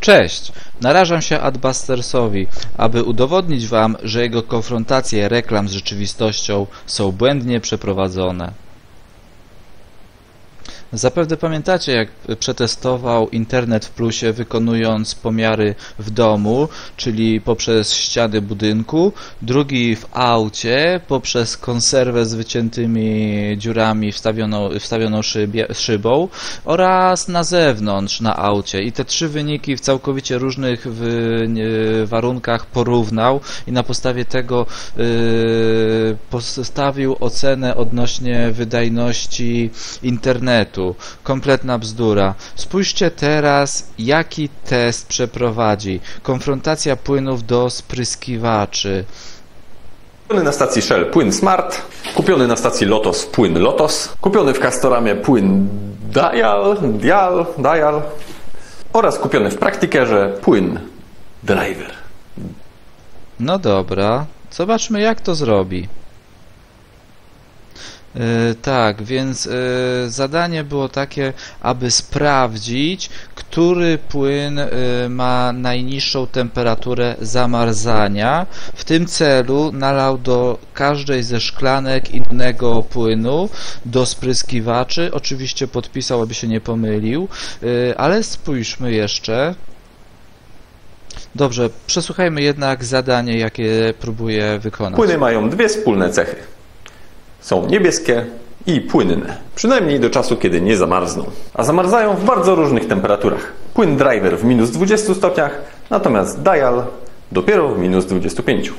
Cześć! Narażam się Adbustersowi, aby udowodnić Wam, że jego konfrontacje reklam z rzeczywistością są błędnie przeprowadzone. Zapewne pamiętacie, jak przetestował internet w plusie, wykonując pomiary w domu, czyli poprzez ściany budynku, drugi w aucie, poprzez konserwę z wyciętymi dziurami wstawioną, wstawioną szybie, szybą oraz na zewnątrz na aucie. I te trzy wyniki w całkowicie różnych w, warunkach porównał i na podstawie tego yy, postawił ocenę odnośnie wydajności internetu. Kompletna bzdura. Spójrzcie teraz, jaki test przeprowadzi. Konfrontacja płynów do spryskiwaczy. Kupiony na stacji Shell płyn Smart, kupiony na stacji Lotos płyn Lotos, kupiony w Castoramie płyn Dial, Dial, Dial oraz kupiony w Praktikerze płyn Driver. No dobra, zobaczmy jak to zrobi. Yy, tak, więc yy, zadanie było takie, aby sprawdzić, który płyn yy, ma najniższą temperaturę zamarzania. W tym celu nalał do każdej ze szklanek innego płynu do spryskiwaczy. Oczywiście podpisał, aby się nie pomylił, ale spójrzmy jeszcze. Dobrze, przesłuchajmy jednak zadanie, jakie próbuje wykonać. Płyny mają dwie wspólne cechy. Są niebieskie i płynne, przynajmniej do czasu, kiedy nie zamarzną. A zamarzają w bardzo różnych temperaturach. Płyn driver w minus 20 stopniach, natomiast dial dopiero w minus 25.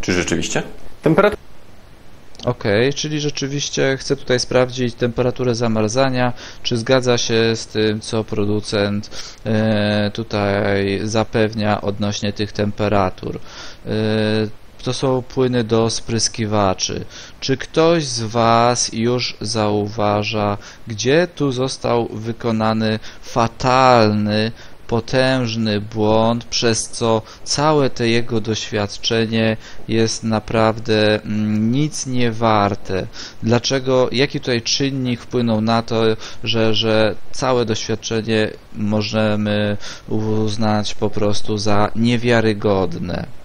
Czy rzeczywiście? Temperatura Ok, czyli rzeczywiście chcę tutaj sprawdzić temperaturę zamarzania, czy zgadza się z tym, co producent e, tutaj zapewnia odnośnie tych temperatur. To są płyny do spryskiwaczy. Czy ktoś z Was już zauważa, gdzie tu został wykonany fatalny, potężny błąd, przez co całe to jego doświadczenie jest naprawdę mm, nic nie warte. Dlaczego, jaki tutaj czynnik wpłynął na to, że, że całe doświadczenie możemy uznać po prostu za niewiarygodne?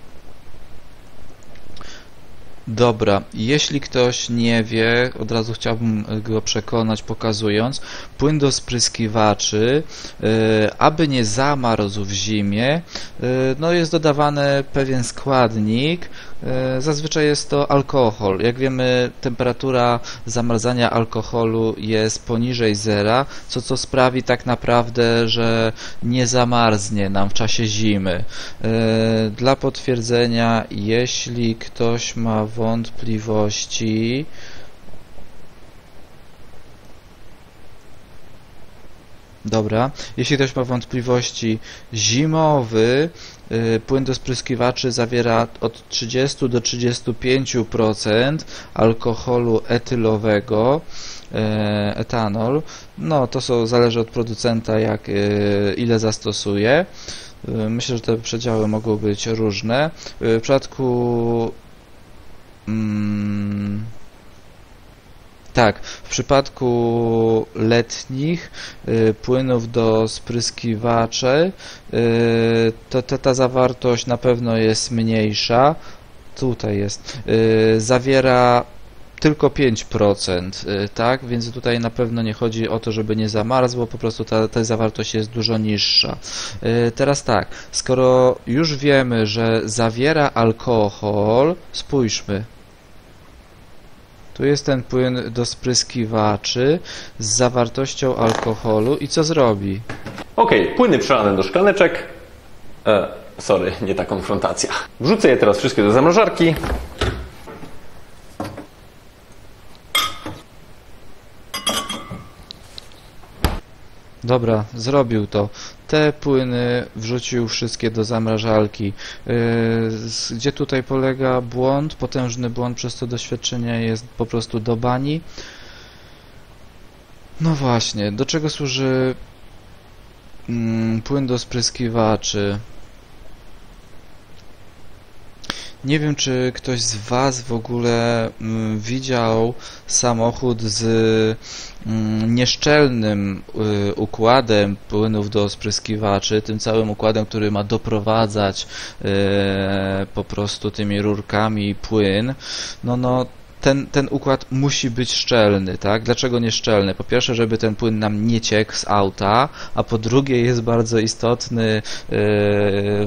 Dobra, jeśli ktoś nie wie, od razu chciałbym go przekonać pokazując, płyn do spryskiwaczy, yy, aby nie zamarzł w zimie, yy, no jest dodawany pewien składnik, zazwyczaj jest to alkohol. Jak wiemy, temperatura zamarzania alkoholu jest poniżej zera, co co sprawi tak naprawdę, że nie zamarznie nam w czasie zimy. Dla potwierdzenia, jeśli ktoś ma wątpliwości. Dobra, jeśli ktoś ma wątpliwości, zimowy y, płyn do spryskiwaczy zawiera od 30 do 35% alkoholu etylowego, y, etanol. No, to są, zależy od producenta, jak y, ile zastosuje. Y, myślę, że te przedziały mogą być różne. Y, w przypadku Mm, tak, w przypadku letnich y, płynów do spryskiwaczy y, to ta, ta zawartość na pewno jest mniejsza. Tutaj jest. Y, zawiera tylko 5%, y, tak? Więc tutaj na pewno nie chodzi o to, żeby nie zamarzło, po prostu ta, ta zawartość jest dużo niższa. Y, teraz tak, skoro już wiemy, że zawiera alkohol, spójrzmy, tu jest ten płyn do spryskiwaczy z zawartością alkoholu i co zrobi? Ok, płyny przelane do szklaneczek. E, sorry, nie ta konfrontacja. Wrzucę je teraz wszystkie do zamrażarki. Dobra, zrobił to. Te płyny wrzucił wszystkie do zamrażalki. Yy, gdzie tutaj polega błąd? Potężny błąd, przez to doświadczenie jest po prostu do bani. No właśnie, do czego służy mm, płyn do spryskiwaczy? Nie wiem, czy ktoś z Was w ogóle mm, widział samochód z mm, nieszczelnym y, układem płynów do spryskiwaczy, tym całym układem, który ma doprowadzać y, po prostu tymi rurkami płyn. No, no, ten, ten układ musi być szczelny, tak? Dlaczego nieszczelny? Po pierwsze, żeby ten płyn nam nie ciekł z auta, a po drugie jest bardzo istotny yy,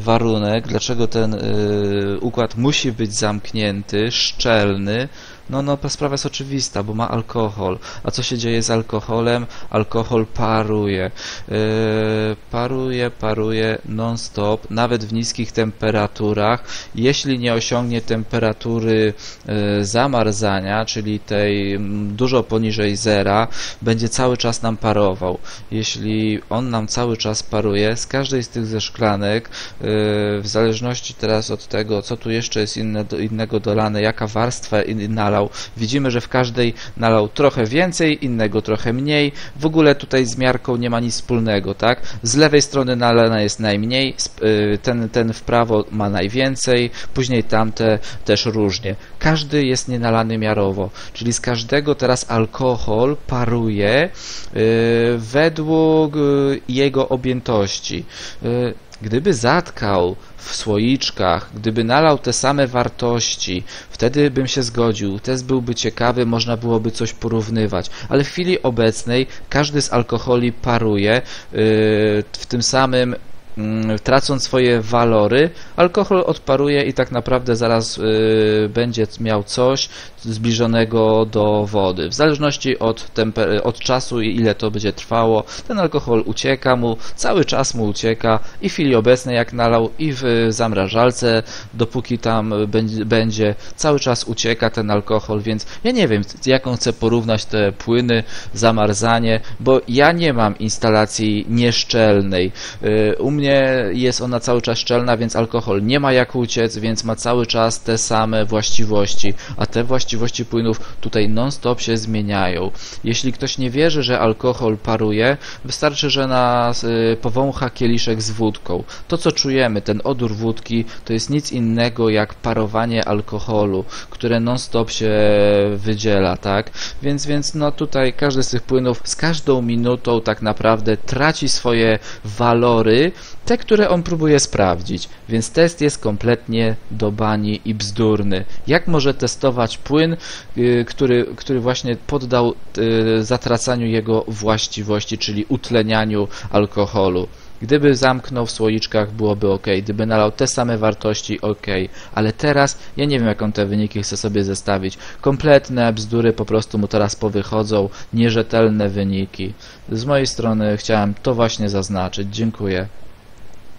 warunek, dlaczego ten yy, układ musi być zamknięty, szczelny, no, no, sprawa jest oczywista, bo ma alkohol. A co się dzieje z alkoholem? Alkohol paruje. Yy, paruje, paruje non-stop, nawet w niskich temperaturach. Jeśli nie osiągnie temperatury yy, zamarzania, czyli tej mm, dużo poniżej zera, będzie cały czas nam parował. Jeśli on nam cały czas paruje, z każdej z tych ze szklanek, yy, w zależności teraz od tego, co tu jeszcze jest inne, innego dolane, jaka warstwa nalał, nalał. Widzimy, że w każdej nalał trochę więcej, innego trochę mniej. W ogóle tutaj z miarką nie ma nic wspólnego, tak? Z lewej strony nalana jest najmniej, y, ten, ten w prawo ma najwięcej, później tamte też różnie. Każdy jest nienalany miarowo, czyli z każdego teraz alkohol paruje y, według y, jego objętości. Gdyby zatkał w słoiczkach, gdyby nalał te same wartości, wtedy bym się zgodził. Test byłby ciekawy, można byłoby coś porównywać. Ale w chwili obecnej każdy z alkoholi paruje yy, w tym samym tracąc swoje walory, alkohol odparuje i tak naprawdę zaraz y, będzie miał coś zbliżonego do wody. W zależności od, od czasu i ile to będzie trwało, ten alkohol ucieka mu, cały czas mu ucieka i w chwili obecnej jak nalał i w zamrażalce, dopóki tam będzie, będzie cały czas ucieka ten alkohol, więc ja nie wiem, jaką chcę porównać te płyny, zamarzanie, bo ja nie mam instalacji nieszczelnej. Y, u mnie jest ona cały czas szczelna, więc alkohol nie ma jak uciec, więc ma cały czas te same właściwości, a te właściwości płynów tutaj non-stop się zmieniają. Jeśli ktoś nie wierzy, że alkohol paruje, wystarczy, że nas y, powącha kieliszek z wódką. To, co czujemy, ten odór wódki, to jest nic innego jak parowanie alkoholu, które non-stop się wydziela, tak? Więc, więc no tutaj każdy z tych płynów z każdą minutą tak naprawdę traci swoje walory, te, które on próbuje sprawdzić, więc test jest kompletnie do bani i bzdurny. Jak może testować płyn, y, który, który właśnie poddał y, zatracaniu jego właściwości, czyli utlenianiu alkoholu? Gdyby zamknął w słoiczkach, byłoby ok. Gdyby nalał te same wartości, ok. Ale teraz ja nie wiem, jak on te wyniki chce sobie zestawić. Kompletne bzdury po prostu mu teraz powychodzą, nierzetelne wyniki. Z mojej strony chciałem to właśnie zaznaczyć. Dziękuję.